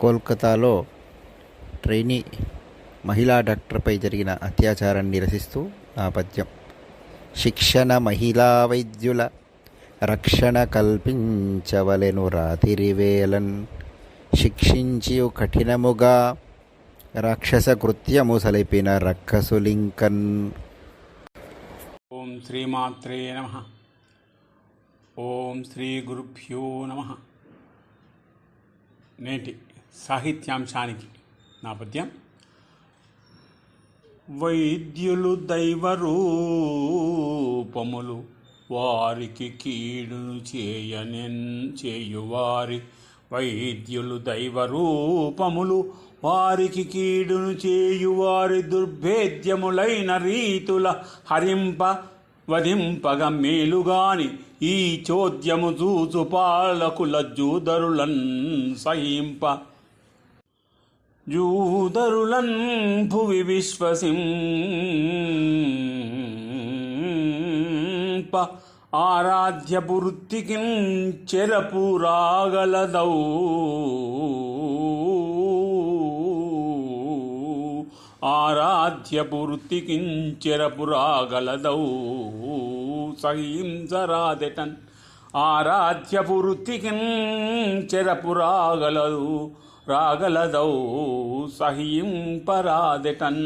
కోల్కతాలో ట్రైనీ మహిళా డాక్టర్పై జరిగిన అత్యాచారాన్ని నిరసిస్తూ నా పద్యం శిక్షణ మహిళా వైద్యుల రక్షణ కల్పించవలెను రాతిరివేలన్. శిక్షించి కఠినముగా రాక్షస కృత్యము సలిపిన రక్కసులింకన్. ఓం శ్రీమాత్రే నమ. ఓం శ్రీ గురుభ్యో నమ. నేటి సాహిత్యాంశానికి నా పద్యం. వైద్యులు దైవరూపములు వారికి కీడును చేయనెన్ చేయువారి. వైద్యులు దైవరూపములు వారికి కీడును చేయువారి. దుర్భేద్యములైన రీతుల హరింప వధింపగ మేలుగాని ఈ చోద్యము చూచు పాలకుల జూదరులన్ సహింప జూదరులన్ భువి విశ్వసింప ఆరాధ్య వృత్తికి చెరపు రాగలదౌ ఆరాధ్య వృత్తికి చెరపు రాగలదౌ సహింసరాదెటన్. ఆరాధ్య వృత్తికి చెరపు రాగలదౌ సహింపరాదెటన్